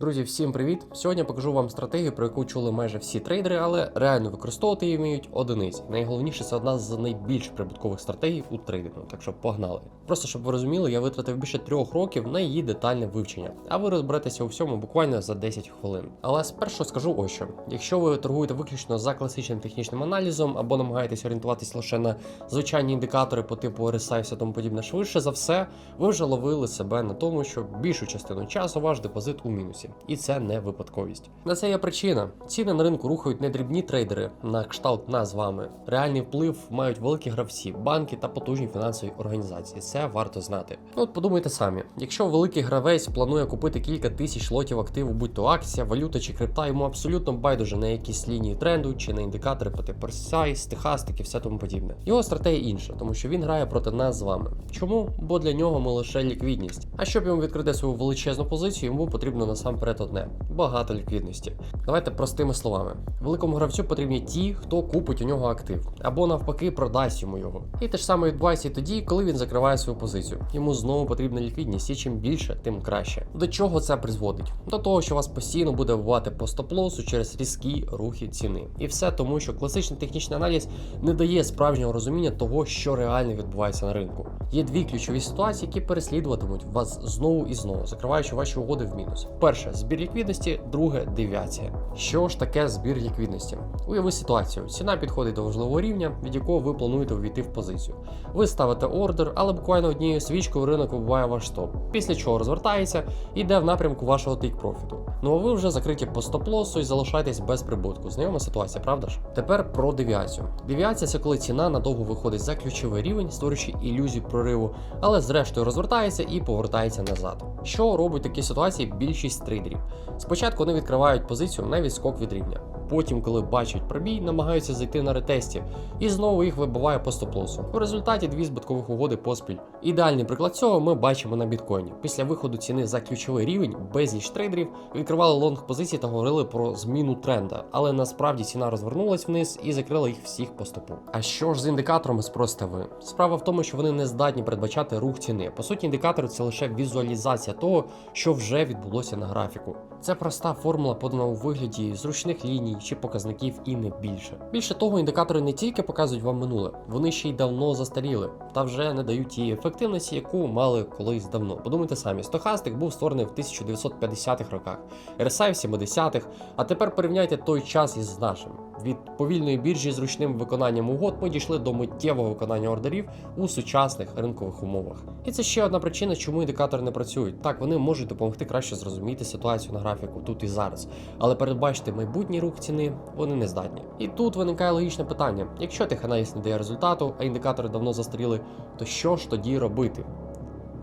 Друзі, всім привіт! Сьогодні покажу вам стратегію, про яку чули майже всі трейдери, але реально використовувати її вміють одиниці. Найголовніше це одна з найбільш прибуткових стратегій у трейдингу. Так що погнали. Просто щоб ви розуміли, я витратив більше трьох років на її детальне вивчення, а ви розберетеся у всьому буквально за 10 хвилин. Але спершу скажу ось що: якщо ви торгуєте виключно за класичним технічним аналізом або намагаєтесь орієнтуватись лише на звичайні індикатори по типу RSI і тому подібне, швидше за все, ви вже ловили себе на тому, що більшу частину часу ваш депозит у мінусі, і це не випадковість. На це є причина. Ціни на ринку рухають не дрібні трейдери на кшталт нас з вами. Реальний вплив мають великі гравці, банки та потужні фінансові організації. Це варто знати. Ну от подумайте самі, якщо великий гравець планує купити кілька тисяч лотів активу, будь то акція, валюта чи крипта, йому абсолютно байдуже на якісь лінії тренду чи на індикатори по типу RSI, стихастики, все тому подібне. Його стратегія інша, тому що він грає проти нас з вами. Чому? Бо для нього ми лише ліквідність. А щоб йому відкрити свою величезну позицію, йому потрібно насамперед одне багато ліквідності. Давайте простими словами. Великому гравцю потрібні ті, хто купить у нього актив, або навпаки продасть йому його. І те ж саме відбувається і тоді, коли він закриває свою позицію. Йому знову потрібна ліквідність, і чим більше, тим краще. До чого це призводить? До того, що вас постійно буде вбивати по стоп-лосу через різкі рухи ціни. І все тому, що класичний технічний аналіз не дає справжнього розуміння того, що реально відбувається на ринку. Є дві ключові ситуації, які переслідуватимуть вас знову і знову, закриваючи ваші угоди в мінус. Перше збір ліквідності, друге девіація. Що ж таке збір ліквідності? Уяви ситуацію: ціна підходить до важливого рівня, від якого ви плануєте увійти в позицію. Ви ставите ордер, але буквально однією свічкою ринок вибиває ваш стоп, після чого розвертається і йде в напрямку вашого тейк профіту. Ну а ви вже закриті по стоп-лосу і залишаєтесь без прибутку. Знайома ситуація, правда ж? Тепер про девіацію. Девіація це коли ціна надовго виходить за ключовий рівень, створюючи ілюзію прориву, але зрештою розвертається і повертається назад. Що робить в такій ситуації більшість трейдерів? Спочатку вони відкривають позицію на відскок від рівня. Потім, коли бачать пробій, намагаються зайти на ретесті і знову їх вибиває по стоп-лосу. У результаті дві збиткових угоди поспіль. Ідеальний приклад цього ми бачимо на біткоїні. Після виходу ціни за ключовий рівень безліч трейдерів відкривали лонг позиції та говорили про зміну тренда, але насправді ціна розвернулась вниз і закрила їх всіх по стопу. А що ж з індикаторами спросите ви? Справа в тому, що вони не здатні передбачати рух ціни. По суті, індикатори це лише візуалізація того, що вже відбулося на графіку. Це проста формула, подана у вигляді зручних ліній чи показників і не більше. Більше того, індикатори не тільки показують вам минуле, вони ще й давно застаріли та вже не дають тієї ефективності, яку мали колись давно. Подумайте самі, стохастик був створений в 1950-х роках, RSI в 70-х, а тепер порівняйте той час із нашим. Від повільної біржі з ручним виконанням угод ми дійшли до миттєвого виконання ордерів у сучасних ринкових умовах. І це ще одна причина, чому індикатори не працюють. Так, вони можуть допомогти краще зрозуміти ситуацію на графіку тут і зараз, але передбачити майбутній рух ціни вони не здатні. І тут виникає логічне питання: якщо теханаліз не дає результату, а індикатори давно застаріли, то що ж тоді робити?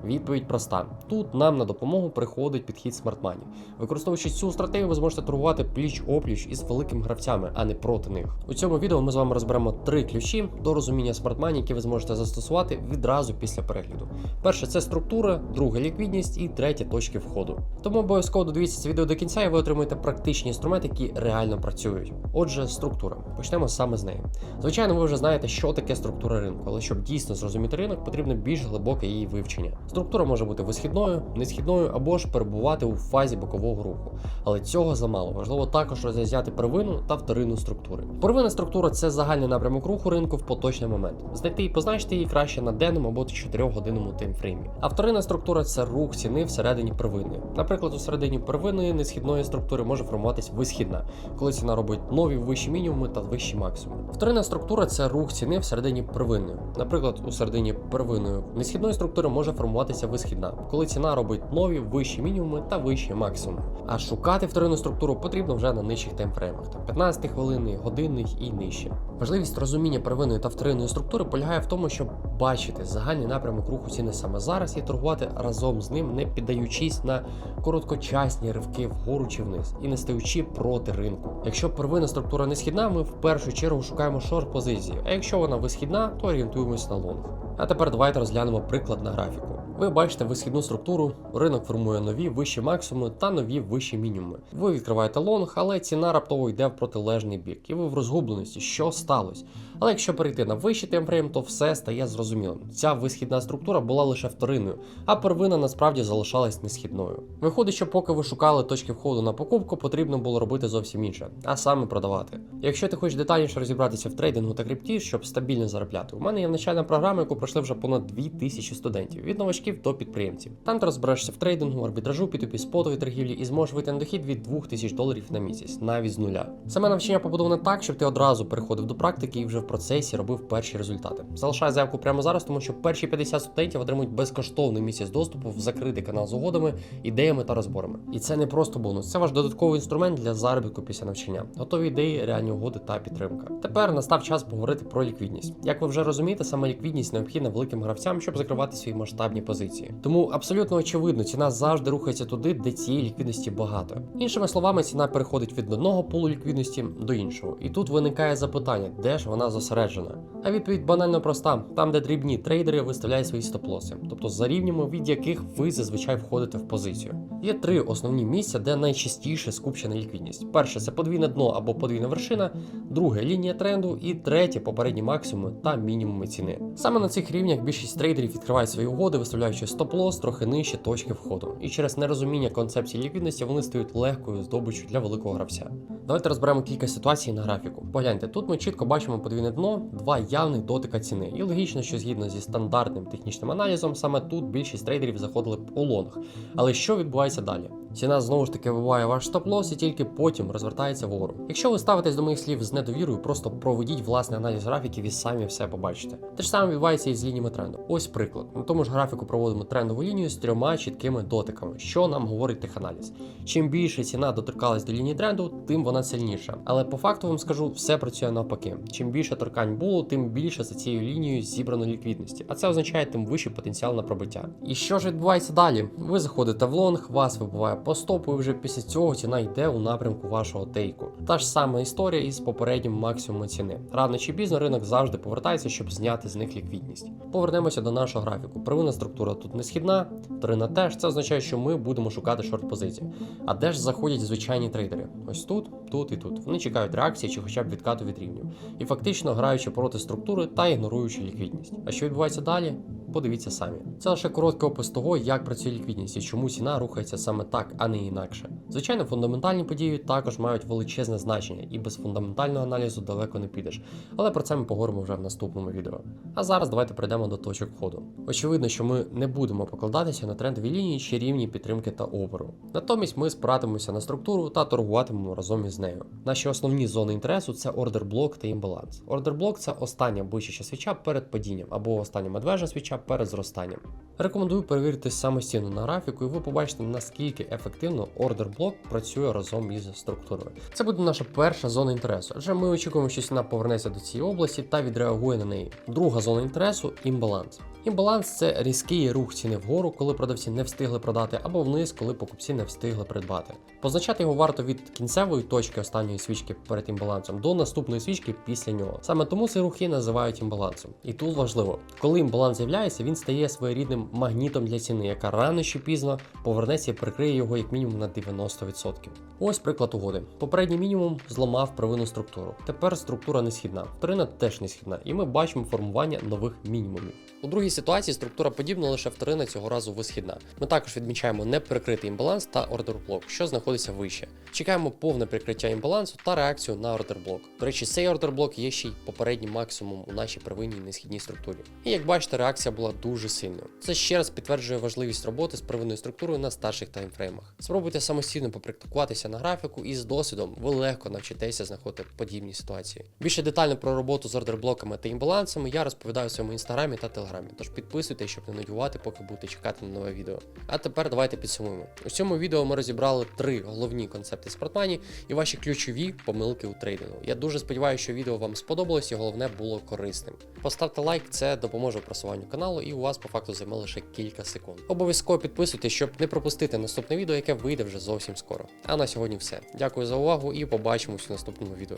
Відповідь проста: тут нам на допомогу приходить підхід смартмані. Використовуючи цю стратегію, ви зможете торгувати пліч опліч із великими гравцями, а не проти них. У цьому відео ми з вами розберемо три ключі до розуміння смартмані, які ви зможете застосувати відразу після перегляду. Перше це структура, друге ліквідність і третє точки входу. Тому обов'язково додивіться це відео до кінця, і ви отримаєте практичні інструменти, які реально працюють. Отже, структура. Почнемо саме з неї. Звичайно, ви вже знаєте, що таке структура ринку, але щоб дійсно зрозуміти ринок, потрібно більш глибоке її вивчення. Структура може бути висхідною, несхідною або ж перебувати у фазі бокового руху. Але цього замало. Важливо також розрізняти первинну та вторинну структури. Первинна структура це загальний напрямок руху ринку в поточний момент. Знайти і позначити її краще на денному або 4-годинному таймфреймі. А вторинна структура це рух ціни всередині первинної. Наприклад, у середині первинної несхідної структури може формуватись висхідна, коли ціна робить нові вищі мінімуми та вищі максимуми. Вторинна структура це рух ціни всередині первинної. Наприклад, у середині первинної несхідної структури може формуватися висхідна, коли ціна робить нові вищі мінімуми та вищі максимуми. А шукати вторинну структуру потрібно вже на нижчих таймфреймах, там 15 хвилинних, годинних і нижче. Важливість розуміння первинної та вторинної структури полягає в тому, щоб бачити загальний напрямок руху ціни саме зараз і торгувати разом з ним, не піддаючись на короткочасні ривки вгору чи вниз і не стаючи проти ринку. Якщо первинна структура не східна, ми в першу чергу шукаємо шорт позиції. А якщо вона висхідна, то орієнтуємось на лонг. А тепер давайте розглянемо приклад на графіку. Ви бачите висхідну структуру, ринок формує нові вищі максимуми та нові вищі мінімуми. Ви відкриваєте лонг, але ціна раптово йде в протилежний бік, і ви в розгубленості, що сталося. Але якщо перейти на вищий таймфрейм, то все стає зрозумілим. Ця висхідна структура була лише вторинною, а первина насправді залишалась несхідною. Виходить, що поки ви шукали точки входу на покупку, потрібно було робити зовсім інше, а саме продавати. Якщо ти хочеш детальніше розібратися в трейдингу та крипті, щоб стабільно заробляти, у мене є навчальна програма, яку пройшли вже понад 2000 студентів від новачків до підприємців. Там ти розберешся в трейдингу, арбітражу, P2P спотовій торгівлі і зможеш вийти на дохід від 2000 доларів на місяць, навіть з нуля. Саме навчання побудоване так, щоб ти одразу переходив до практики і вже в процесі робив перші результати. Залишай заявку прямо зараз, тому що перші 50 студентів отримують безкоштовний місяць доступу в закритий канал з угодами, ідеями та розборами. І це не просто бонус, це ваш додатковий інструмент для заробітку після навчання. Готові ідеї, реальні угоди та підтримка. Тепер настав час поговорити про ліквідність. Як ви вже розумієте, саме ліквідність необхідна великим гравцям, щоб закривати свої масштабні позиції. Тому абсолютно очевидно, ціна завжди рухається туди, де цієї ліквідності багато. Іншими словами, ціна переходить від одного полу ліквідності до іншого. І тут виникає запитання, де ж вона зосереджена. А відповідь банально проста: там, де дрібні трейдери виставляють свої стоп-лоси, тобто за рівнями, від яких ви зазвичай входите в позицію. Є три основні місця, де найчастіше скупчена ліквідність. Перше це подвійне дно або подвійна вершина, друге лінія тренду, і третє попередні максимуми та мінімуми ціни. Саме на цих рівнях більшість трейдерів відкривають свої угоди, виставляючи стоп-лос трохи нижче точки входу. І через нерозуміння концепції ліквідності вони стають легкою здобиччю для великого гравця. Давайте розберемо кілька ситуацій на графіку. Погляньте, тут ми чітко бачимо подвійне дно, два явних дотика ціни. І логічно, що згідно зі стандартним технічним аналізом, саме тут більшість трейдерів заходили по лонг. Але що відбувається далі? Ціна знову ж таки вибиває ваш стоп-лос і тільки потім розвертається вгору. Якщо ви ставитесь до моїх слів з недовірою, просто проведіть власний аналіз графіків і самі все побачите. Те ж саме відбувається і з лініями тренду. Ось приклад. На тому ж графіку проводимо трендову лінію з трьома чіткими дотиками, що нам говорить теханаліз. Чим більше ціна доторкалась до лінії тренду, тим вона сильніша. Але по факту вам скажу, все працює навпаки. Чим більше торкань було, тим більше за цією лінією зібрано ліквідності. А це означає тим вищий потенціал на пробиття. І що ж відбувається далі? Ви заходите в лонг, вас вибиває по стопу, і вже після цього ціна йде у напрямку вашого тейку. Та ж сама історія із попереднім максимумом ціни. Рано чи пізно ринок завжди повертається, щоб зняти з них ліквідність. Повернемося до нашого графіку. Первинна структура тут не східна, вторинна теж. Це означає, що ми будемо шукати шорт позиції. А де ж заходять звичайні трейдери? Ось тут, тут і тут. Вони чекають реакції чи хоча б відкату від рівнів. І фактично граючи проти структури та ігноруючи ліквідність. А що відбувається далі? Подивіться самі. Це лише короткий опис того, як працює ліквідність і чому ціна рухається саме так, а не інакше. Звичайно, фундаментальні події також мають величезне значення, і без фундаментального аналізу далеко не підеш. Але про це ми поговоримо вже в наступному відео. А зараз давайте перейдемо до точок входу. Очевидно, що ми не будемо покладатися на трендові лінії чи рівні підтримки та обору. Натомість ми спиратимемося на структуру та торгуватимемо разом із нею. Наші основні зони інтересу це ордер блок та імбаланс. Ордер блок це остання бичача свіча перед падінням або остання медвежа свіча перед зростанням. Рекомендую перевірити самостійно на графіку, і ви побачите, наскільки ефективно ордер блок працює разом із структурою. Це буде наша перша зона інтересу, адже ми очікуємо, що ціна повернеться до цієї області та відреагує на неї. Друга зона інтересу імбаланс. Імбаланс це різкий рух ціни вгору, коли продавці не встигли продати, або вниз, коли покупці не встигли придбати. Позначати його варто від кінцевої точки останньої свічки перед імбалансом до наступної свічки після нього. Саме тому цей рух і називають імбалансом. І тут важливо, коли імбаланс з'являється, він стає своєрідним магнітом для ціни, яка рано чи пізно повернеться і прикриє його як мінімум на 90%. Ось приклад угоди. Попередній мінімум зламав первинну структуру. Тепер структура не східна, вторинна теж не східна, і ми бачимо формування нових мінімумів. У другій ситуації структура подібна, лише вторинна цього разу висхідна. Ми також відмічаємо неприкритий імбаланс та ордер блок, що знаходиться вище. Чекаємо повне прикриття імбалансу та реакцію на ордер блок. До речі, цей ордер блок є ще й попереднім максимумом у нашій первинній несхідній структурі. І як бачите, реакція була дуже сильною. Це ще раз підтверджує важливість роботи з первинною структурою на старших таймфреймах. Спробуйте самостійно попрактикуватися на графіку, і з досвідом ви легко навчитеся знаходити подібні ситуації. Більше детально про роботу з ордерблоками та імбалансами я розповідаю в своєму інстаграмі та телеграмі. Тож підписуйтесь, щоб не нудьгувати, поки будете чекати на нове відео. А тепер давайте підсумуємо. У цьому відео ми розібрали три головні концепти спортмані і ваші ключові помилки у трейдингу. Я дуже сподіваюся, що відео вам сподобалось і головне було корисним. Поставте лайк, це допоможе просуванню каналу, і у вас по факту займе лише кілька секунд. Обов'язково підписуйтесь, щоб не пропустити наступне відео, яке вийде вже зовсім скоро. А на сьогодні все. Дякую за увагу і побачимось у наступному відео.